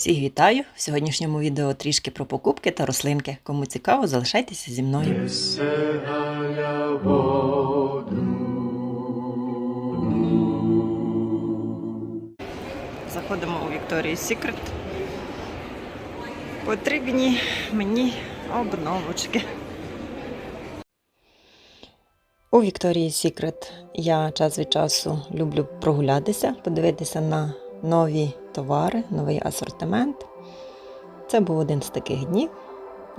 Всіх вітаю! В сьогоднішньому відео трішки про покупки та рослинки. Кому цікаво, залишайтеся зі мною. Заходимо у Victoria's Secret. Потрібні мені обновочки. У Victoria's Secret я час від часу люблю прогулятися, подивитися на нові товари, новий асортимент. Це був один з таких днів.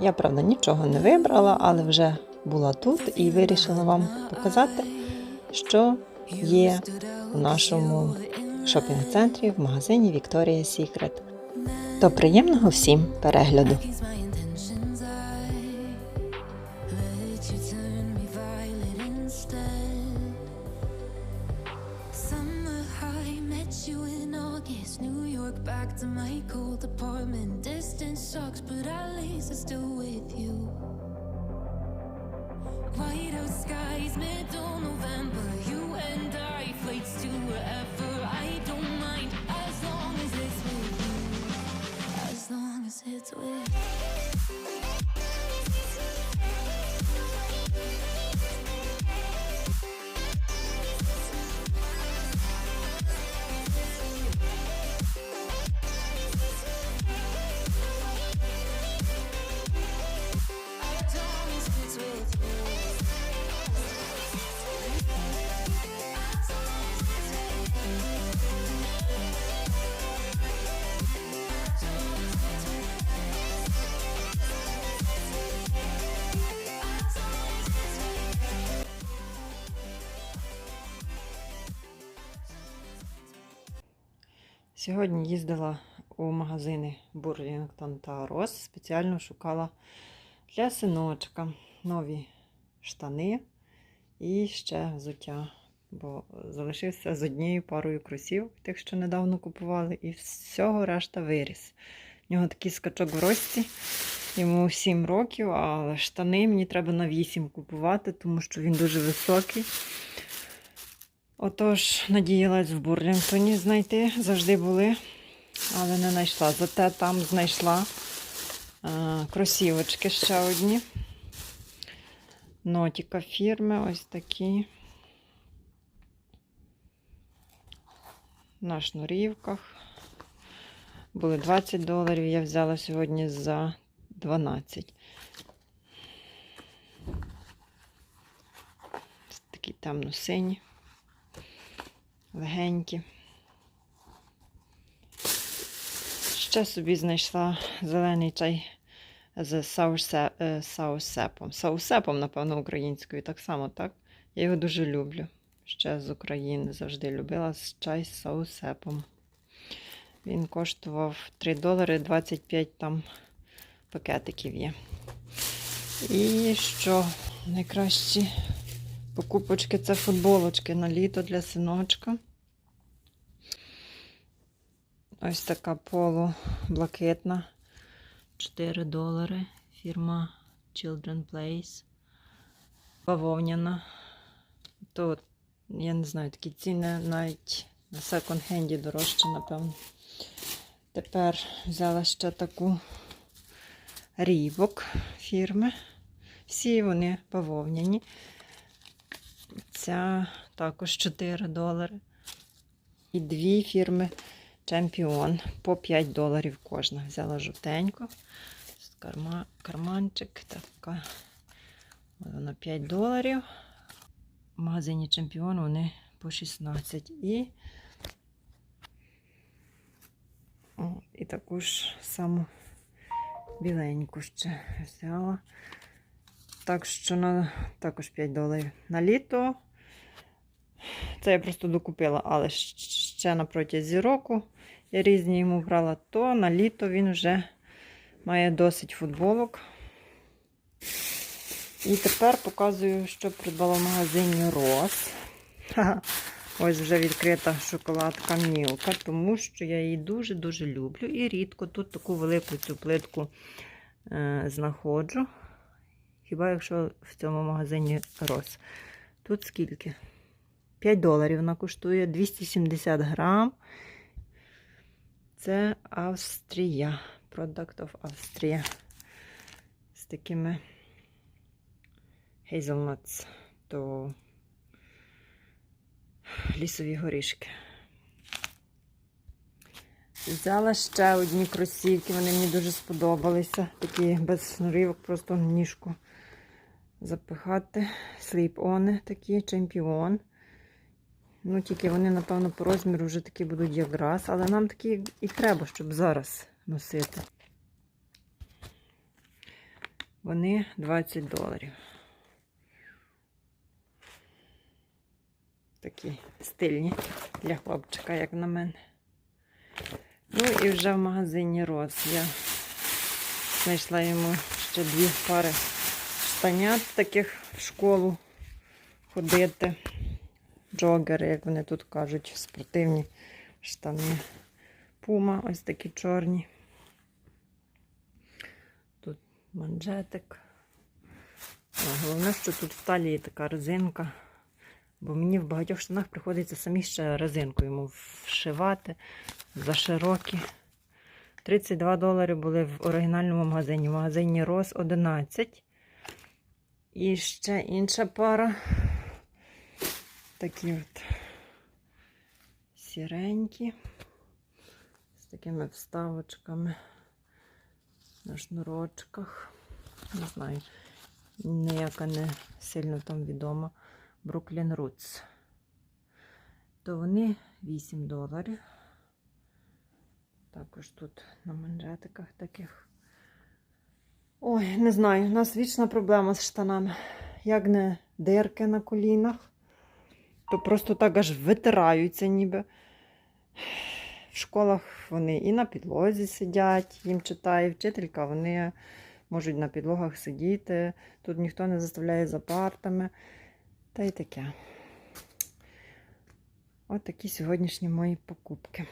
Я, правда, нічого не вибрала, але вже була тут і вирішила вам показати, що є у нашому шопінг-центрі в магазині Victoria's Secret. То приємного всім перегляду! August. New York, back to my cold apartment. Distance sucks, but at least I'm still with you. White out skies, middle November. You and I, flights to wherever. I don't mind as long as it's with you. As long as it's with Сьогодні їздила у магазини Бурлінгтон та Рос. Спеціально шукала для синочка нові штани і ще взуття. Бо залишився з однією парою кросів, тих, що недавно купували, і всього решта виріс. У нього такий скачок в рості, йому 7 років, але штани мені треба на 8 купувати, тому що він дуже високий. Отож, надіялась в Бурлінгтоні знайти, завжди були, але не знайшла. Зате там знайшла а, кросівочки ще одні. Нотіка фірми, ось такі. На шнурівках. Були 20 доларів, я взяла сьогодні за 12. Такі темно-сині легенькі. Ще собі знайшла зелений чай з е, саусепом. Саусепом, напевно, українською. Так само, так? Я його дуже люблю. Ще з України завжди любила чай з саусепом. Він коштував 3 долари 25 там пакетиків є. І що найкращі Покупочки це футболочки на літо для синочка. Ось така полу блакитна. 4 долари. Фірма Children Place. Бавовняна. Тут, я не знаю, такі ціни навіть на секонд-хенді дорожче, напевно. Тепер взяла ще таку рібок фірми. Всі вони бавовняні. Ця також 4 долари. І дві фірми Чемпіон по 5 доларів кожна. Взяла жовтеньку. Карма, карманчик. Така. Вона 5 доларів. В магазині Чемпіон вони по 16. І, і таку ж саму біленьку ще взяла. Так що на також 5 доларів. На літо. Це я просто докупила, але ще на протязі року я різні йому брала, то на літо він вже має досить футболок. І тепер показую, що придбала в магазині Рос. Ось вже відкрита шоколадка Мілка, тому що я її дуже-дуже люблю. І рідко тут таку велику цю плитку е, знаходжу. Хіба якщо в цьому магазині Рос. Тут скільки? 5 доларів вона коштує 270 грам. Це Австрія. Product of Австрія. З такими hazelnuts. То лісові горішки. Взяла ще одні кросівки, вони мені дуже сподобалися. Такі без шнурівок, просто ніжку запихати. Сліп-они такі, чемпіон. Ну, тільки вони, напевно, по розміру вже такі будуть якраз, але нам такі і треба, щоб зараз носити. Вони 20 доларів. Такі стильні для хлопчика, як на мене. Ну і вже в магазині Роз я знайшла йому ще дві пари штанят таких в школу ходити. Джогери, як вони тут кажуть, спортивні штани. Пума, ось такі чорні. Тут манжетик. Головне, що тут в талії така резинка. Бо мені в багатьох штанах приходиться самі ще резинку йому вшивати за широкі. 32 долари були в оригінальному магазині. В магазині Рос 11. І ще інша пара. Такі от сіренькі. З такими вставочками на шнурочках. Не знаю, ніяка не сильно там відома. Brooklyn Roots. То вони 8 доларів. Також тут на манжетиках таких. Ой, не знаю, у нас вічна проблема з штанами. Як не дирки на колінах, то просто так аж витираються ніби. В школах вони і на підлозі сидять, їм читає вчителька, вони можуть на підлогах сидіти. Тут ніхто не заставляє за партами. Та й таке. От такі сьогоднішні мої покупки.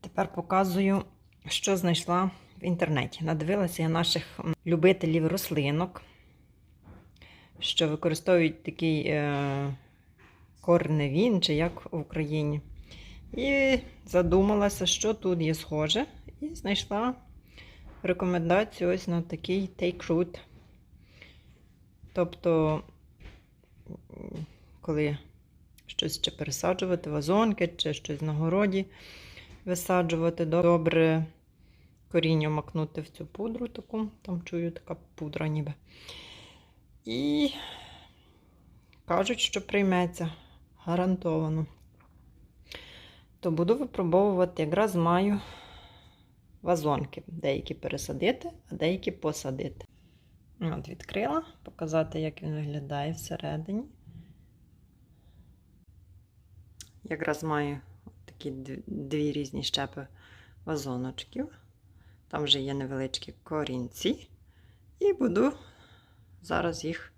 Тепер показую, що знайшла в інтернеті. Надивилася я наших любителів рослинок, що використовують такий е, корневін, чи як в Україні. І задумалася, що тут є схоже, і знайшла рекомендацію ось на такий take root. Тобто, коли щось чи пересаджувати, вазонки, чи щось на городі висаджувати, добре коріння макнути в цю пудру таку, там чую така пудра ніби. І кажуть, що прийметься гарантовано. То буду випробовувати, якраз маю вазонки. Деякі пересадити, а деякі посадити. От відкрила, показати, як він виглядає всередині. Якраз маю такі дві різні щепи вазоночків. Там вже є невеличкі корінці. І буду зараз їх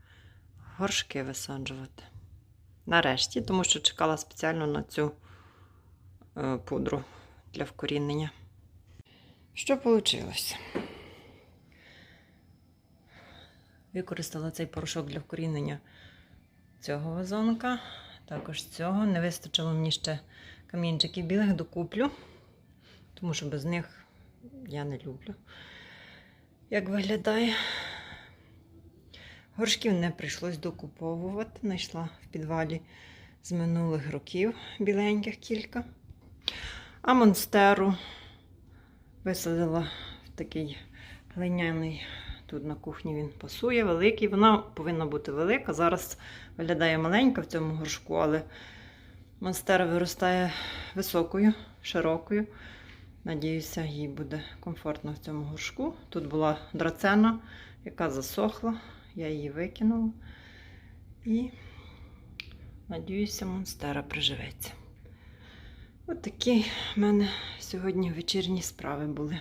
горшки висаджувати. Нарешті, тому що чекала спеціально на цю е, пудру для вкорінення. Що вийшло? Використала цей порошок для вкорінення цього вазонка. Також цього. Не вистачило мені ще камінчиків білих докуплю, тому що без них я не люблю. Як виглядає? Горшків не прийшлось докуповувати. Знайшла в підвалі з минулих років біленьких кілька. А монстеру висадила в такий глиняний. Тут на кухні він пасує, великий. Вона повинна бути велика. Зараз виглядає маленька в цьому горшку, але монстера виростає високою, широкою. Надіюся, їй буде комфортно в цьому горшку. Тут була драцена, яка засохла. Я її викинула. І, надіюся, монстера приживеться. От такі в мене сьогодні вечірні справи були.